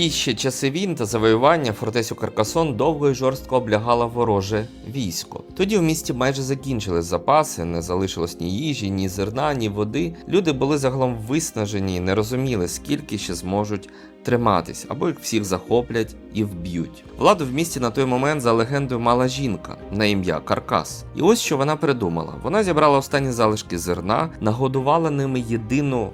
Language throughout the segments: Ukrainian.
ті ще часи війн та завоювання фортецю Каркасон довго і жорстко облягало вороже військо. Тоді в місті майже закінчились запаси, не залишилось ні їжі, ні зерна, ні води. Люди були загалом виснажені і не розуміли, скільки ще зможуть триматись, або їх всіх захоплять і вб'ють. Владу в місті на той момент за легендою мала жінка на ім'я Каркас. І ось що вона придумала: вона зібрала останні залишки зерна, нагодувала ними єдину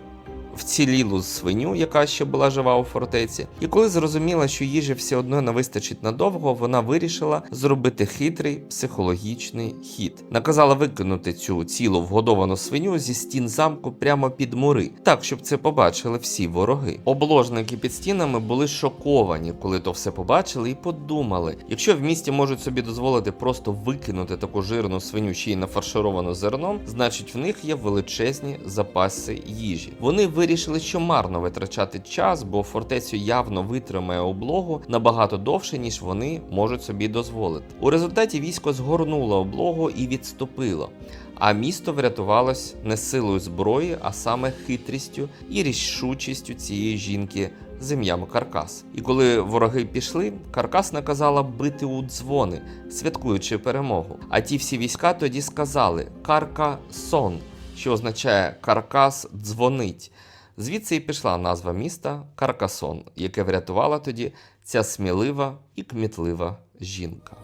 вцілілу свиню, яка ще була жива у фортеці. І коли зрозуміла, що їжі все одно не вистачить надовго, вона вирішила зробити хитрий психологічний хід. Наказала викинути цю цілу вгодовану свиню зі стін замку прямо під мури, так щоб це побачили всі вороги. Обложники під стінами були шоковані, коли то все побачили, і подумали: якщо в місті можуть собі дозволити просто викинути таку жирну свиню ще й нафаршировану зерном, значить в них є величезні запаси їжі. Вони вирішили, що марно витрачати час, бо фортецю явно витримає облогу набагато довше, ніж вони можуть собі дозволити. У результаті військо згорнуло облогу і відступило. А місто врятувалось не силою зброї, а саме хитрістю і рішучістю цієї жінки з ім'ям Каркас. І коли вороги пішли, Каркас наказала бити у дзвони, святкуючи перемогу. А ті всі війська тоді сказали Каркасон, що означає Каркас дзвонить. Звідси і пішла назва міста Каркасон, яке врятувала тоді ця смілива і кмітлива жінка.